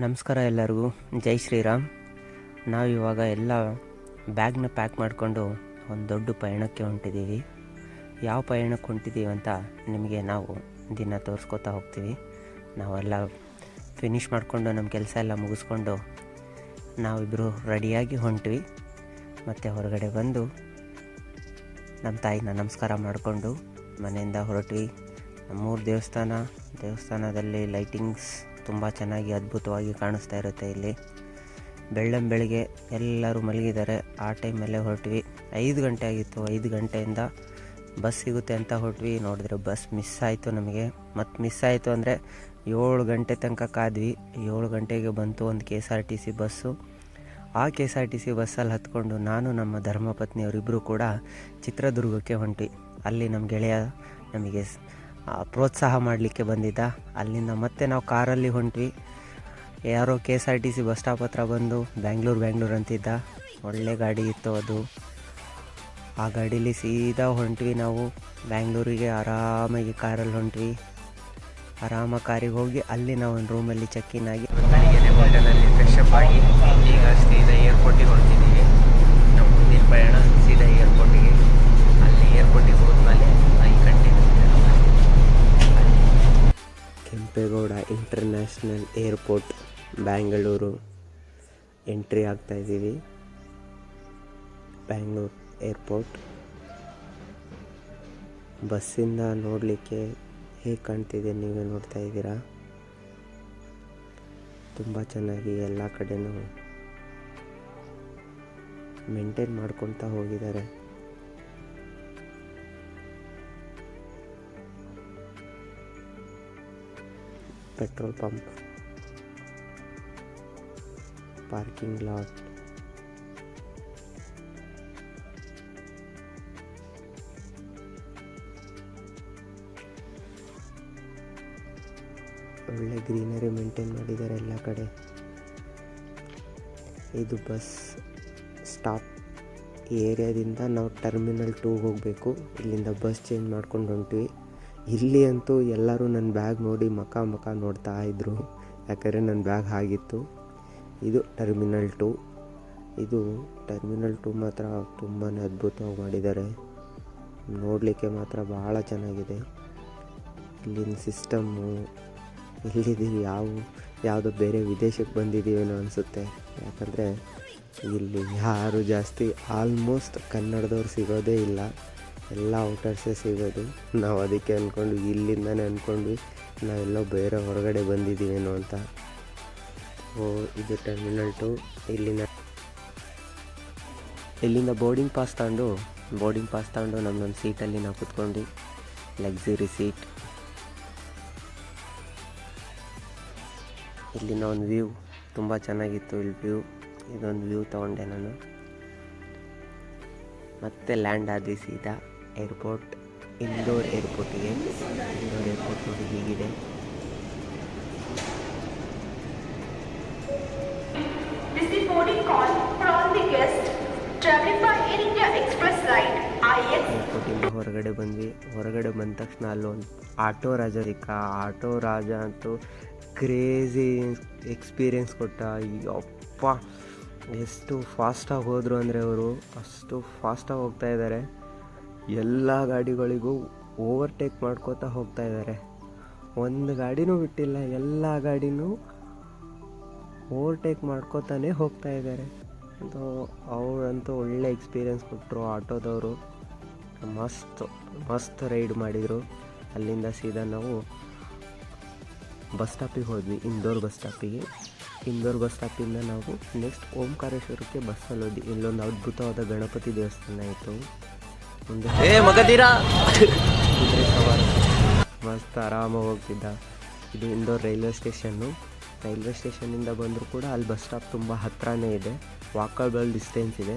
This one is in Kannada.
ನಮಸ್ಕಾರ ಎಲ್ಲರಿಗೂ. ಜೈ ಶ್ರೀರಾಮ್. ನಾವು ಇವಾಗ ಎಲ್ಲ ಬ್ಯಾಗ್ನ ಪ್ಯಾಕ್ ಮಾಡಿಕೊಂಡು ಒಂದು ದೊಡ್ಡ ಪಯಣಕ್ಕೆ ಹೊಂಟಿದ್ದೀವಿ ಯಾವ ಪಯಣಕ್ಕೆ ಹೊಂಟಿದ್ದೀವಿ ಅಂತ ನಿಮಗೆ ನಾವು ದಿನ ತೋರಿಸ್ಕೊತಾ ಹೋಗ್ತೀವಿ. ನಾವೆಲ್ಲ ಫಿನಿಷ್ ಮಾಡಿಕೊಂಡು ನಮ್ಮ ಕೆಲಸ ಎಲ್ಲ ಮುಗಿಸ್ಕೊಂಡು ನಾವಿಬ್ಬರು ರೆಡಿಯಾಗಿ ಹೊಂಟ್ವಿ. ಮತ್ತು ಹೊರಗಡೆ ಬಂದು ನಮ್ಮ ತಾಯಿನ ನಮಸ್ಕಾರ ಮಾಡಿಕೊಂಡು ಮನೆಯಿಂದ ಹೊರಟ್ವಿ. ನಮ್ಮೂರು ದೇವಸ್ಥಾನ, ದೇವಸ್ಥಾನದಲ್ಲಿ ಲೈಟಿಂಗ್ಸ್ ತುಂಬ ಚೆನ್ನಾಗಿ ಅದ್ಭುತವಾಗಿ ಕಾಣಿಸ್ತಾ ಇರುತ್ತೆ ಇಲ್ಲಿ. ಬೆಳ್ಳಂ ಬೆಳಿಗ್ಗೆ ಎಲ್ಲರೂ ಮಲಗಿದ್ದಾರೆ. ಆ ಟೈಮಲ್ಲೇ ಹೊರಟ್ವಿ. ಐದು ಗಂಟೆ ಆಗಿತ್ತು. ಐದು ಗಂಟೆಯಿಂದ ಬಸ್ ಸಿಗುತ್ತೆ ಅಂತ ಹೊರಟ್ವಿ. ನೋಡಿದ್ರೆ ಬಸ್ ಮಿಸ್ ಆಯಿತು ನಮಗೆ. ಮತ್ತು ಮಿಸ್ ಆಯಿತು ಅಂದರೆ ಏಳು ಗಂಟೆ ತನಕ ಕಾದ್ವಿ. ಏಳು ಗಂಟೆಗೆ ಬಂತು ಒಂದು K S R T C bus ಆ K S R T C ಬಸ್ಸಲ್ಲಿ ಹತ್ಕೊಂಡು ನಾನು, ನಮ್ಮ ಧರ್ಮಪತ್ನಿಯವರಿಬ್ಬರು ಕೂಡ ಚಿತ್ರದುರ್ಗಕ್ಕೆ ಹೊಂಟ್ವಿ. ಅಲ್ಲಿ ನಮ್ಮ ಗೆಳೆಯ ನಮಗೆ ಪ್ರೋತ್ಸಾಹ ಮಾಡಲಿಕ್ಕೆ ಬಂದಿದ್ದ. ಅಲ್ಲಿಂದ ಮತ್ತೆ ನಾವು ಕಾರಲ್ಲಿ ಹೊಂಟ್ವಿ. ಯಾರೋ K S R T C bus stop ಹತ್ರ ಬಂದು ಬ್ಯಾಂಗ್ಳೂರು ಬ್ಯಾಂಗ್ಳೂರು ಅಂತಿದ್ದ. ಒಳ್ಳೆ ಗಾಡಿ ಇತ್ತು ಅದು. ಆ ಗಾಡೀಲಿ ಸೀದಾ ಹೊಂಟ್ವಿ ನಾವು. ಬ್ಯಾಂಗ್ಳೂರಿಗೆ ಆರಾಮಾಗಿ ಕಾರಲ್ಲಿ ಹೊಂಟ್ವಿ. ಆರಾಮ ಕಾರಿಗೆ ಹೋಗಿ ಅಲ್ಲಿ ನಾವು ಒಂದು ರೂಮಲ್ಲಿ ಚೆಕ್ ಇನ್ ಆಗಿ. ಹೋಟೆಲಲ್ಲಿ ಫ್ರೆಶ್ ಅಪ್ ಆಗಿ ಈಗ ಸೀದಾ ಏರ್ಪೋರ್ಟಿಗೆ ಹೊರಟಿದ್ದೀವಿ ಇಂಟರ್ನ್ಯಾಷನಲ್ ಏರ್ಪೋರ್ಟ್ ಬ್ಯಾಂಗಳೂರು ಎಂಟ್ರಿ ಆಗ್ತಾ ಇದ್ದೀವಿ. ಬ್ಯಾಂಗ್ಳೂರು ಏರ್ಪೋರ್ಟ್. ಬಸ್ಸಿಂದ ನೋಡಲಿಕ್ಕೆ ಹೇಗೆ ಕಾಣ್ತಿದೆ ನೀವೇ ನೋಡ್ತಾ ಇದ್ದೀರಾ? ತುಂಬ ಚೆನ್ನಾಗಿ ಎಲ್ಲ ಕಡೆನೂ ಮೇಂಟೈನ್ ಮಾಡ್ಕೊತಾ ಹೋಗಿದ್ದಾರೆ. Petrol pump. Parking lot. ಒಳ್ಳೆ ಗ್ರೀನರಿ ಮೇಂಟೈನ್ ಮಾಡಿದ್ದಾರೆ ಎಲ್ಲ ಕಡೆ. ಇದು ಬಸ್ ಸ್ಟಾಪ್ ಏರಿಯಾದಿಂದ ನಾವು ಟರ್ಮಿನಲ್ ಟೂಗೆ ಹೋಗಬೇಕು. ಇಲ್ಲಿಂದ ಬಸ್ ಚೇಂಜ್ ಮಾಡ್ಕೊಂಡು ಹೊಂಟ್ವಿ. ಇಲ್ಲಿ ಅಂತೂ ಎಲ್ಲರೂ ನನ್ನ ಬ್ಯಾಗ್ ನೋಡಿ ಮಕ ಮಕ ನೋಡ್ತಾ ಇದ್ದರು ಯಾಕಂದರೆ ನನ್ನ ಬ್ಯಾಗ್ ಆಗಿತ್ತು ಇದು ಟರ್ಮಿನಲ್ ಟು. ಇದು ಟರ್ಮಿನಲ್ ಟು ಮಾತ್ರ ತುಂಬಾ ಅದ್ಭುತವಾಗಿ ಮಾಡಿದ್ದಾರೆ. ನೋಡಲಿಕ್ಕೆ ಮಾತ್ರ ಭಾಳ ಚೆನ್ನಾಗಿದೆ. ಇಲ್ಲಿನ ಸಿಸ್ಟಮ್ಮು ಇಲ್ಲಿದ್ದೀವಿ ಯಾವ, ಯಾವುದೋ ಬೇರೆ ವಿದೇಶಕ್ಕೆ ಬಂದಿದ್ದೀವೇನೋ ಅನಿಸುತ್ತೆ. ಯಾಕಂದರೆ ಇಲ್ಲಿ ಯಾರು ಜಾಸ್ತಿ, ಆಲ್ಮೋಸ್ಟ್ ಕನ್ನಡದವ್ರು ಸಿಗೋದೇ ಇಲ್ಲ. ಎಲ್ಲ ಔಟರ್ಸೇ ಸಿಗೋದು ನಾವು ಅದಕ್ಕೆ ಅಂದ್ಕೊಂಡು ಇಲ್ಲಿಂದನೇ ಅಂದ್ಕೊಂಡು ನಾವೆಲ್ಲೋ ಬೇರೆ ಹೊರಗಡೆ ಬಂದಿದ್ದೀವೇನೋ ಅಂತ. ಓ, ಇದು ಟರ್ಮಿನಲ್ ಟು ಇಲ್ಲಿನ ಇಲ್ಲಿಂದ ಬೋರ್ಡಿಂಗ್ ಪಾಸ್ ತಗೊಂಡು ಬೋರ್ಡಿಂಗ್ ಪಾಸ್ ತಗೊಂಡು ನಮ್ಮ ನಮ್ಮ ಸೀಟಲ್ಲಿ ನಾವು ಕುತ್ಕೊಂಡು ಲಕ್ಸುರಿ ಸೀಟ್ ಇಲ್ಲಿನ ಒಂದು ವ್ಯೂ ತುಂಬ ಚೆನ್ನಾಗಿತ್ತು, ಇಲ್ಲಿ ವ್ಯೂ ಇದೊಂದು ವ್ಯೂ ತೊಗೊಂಡೆ ನಾನು. ಮತ್ತೆ ಲ್ಯಾಂಡ್ ಆದಿ ಸೀದಾ. ಏರ್ಪೋರ್ಟ್ ಇಂದೋರ್ ಏರ್ಪೋರ್ಟಿಗೆ ಇಂದೋರ್ ಏರ್ಪೋರ್ಟ್ ನೋಡಿ ಹೀಗಿದೆ. ಏರ್ಪೋರ್ಟಿಂದ ಹೊರಗಡೆ ಬಂದ್ವಿ. ಹೊರಗಡೆ ಬಂದ ತಕ್ಷಣ ಅಲ್ಲೊಂದು ಆಟೋ ರಾಜ ಸಿಕ್ಕ ಆಟೋ ರಾಜ ಅಂತೂ ಕ್ರೇಜಿ ಎಕ್ಸ್ಪೀರಿಯನ್ಸ್ ಕೊಟ್ಟ. ಅಪ್ಪ ಎಷ್ಟು ಫಾಸ್ಟಾಗಿ ಹೋದರು ಅಂದರೆ ಅವರು. ಅಷ್ಟು ಫಾಸ್ಟಾಗಿ ಹೋಗ್ತಾ ಇದ್ದಾರೆ ಎಲ್ಲ ಗಾಡಿಗಳಿಗೂ ಓವರ್ಟೇಕ್ ಮಾಡ್ಕೋತಾ ಹೋಗ್ತಾ ಇದ್ದಾರೆ. ಒಂದು ಗಾಡಿನೂ ಬಿಟ್ಟಿಲ್ಲ, ಎಲ್ಲ ಗಾಡಿನೂ ಓವರ್ಟೇಕ್ ಮಾಡ್ಕೋತಾನೆ ಹೋಗ್ತಾ ಇದ್ದಾರೆ. ಅದು ಅವರಂತೂ ಒಳ್ಳೆ ಎಕ್ಸ್ಪೀರಿಯನ್ಸ್ ಕೊಟ್ಟರು ಆಟೋದವರು. ಮಸ್ತ್ ಮಸ್ತ್ ರೈಡ್ ಮಾಡಿದರು. ಅಲ್ಲಿಂದ ಸೀದಾ ನಾವು ಬಸ್ ಸ್ಟಾಪಿಗೆ ಹೋದ್ವಿ, ಇಂದೋರ್ ಬಸ್ ಸ್ಟಾಪಿಗೆ. ಇಂದೋರ್ ಬಸ್ ಸ್ಟಾಪಿಂದ ನಾವು ನೆಕ್ಸ್ಟ್ ಓಂಕಾರೇಶ್ವರಕ್ಕೆ ಬಸ್ಸಲ್ಲಿ ಹೋದ್ವಿ. ಇಲ್ಲೊಂದು ಅದ್ಭುತವಾದ ಗಣಪತಿ ದೇವಸ್ಥಾನ ಇತ್ತು. ಏ ಮಗದೀರಾ? ಕುದುರೆ ಸವಾರ ಮಸ್ತ್ ಆರಾಮಾಗಿ ಹೋಗ್ತಿದ್ದ. ಇದು ಇಂದೋರ್ ರೈಲ್ವೆ ಸ್ಟೇಷನ್ನು. ರೈಲ್ವೆ ಸ್ಟೇಷನಿಂದ ಬಂದರೂ ಕೂಡ ಅಲ್ಲಿ ಬಸ್ ಸ್ಟಾಪ್ ತುಂಬ ಹತ್ರನೇ ಇದೆ. ವಾಕಬಲ್ ಡಿಸ್ಟೆನ್ಸ್ ಇದೆ.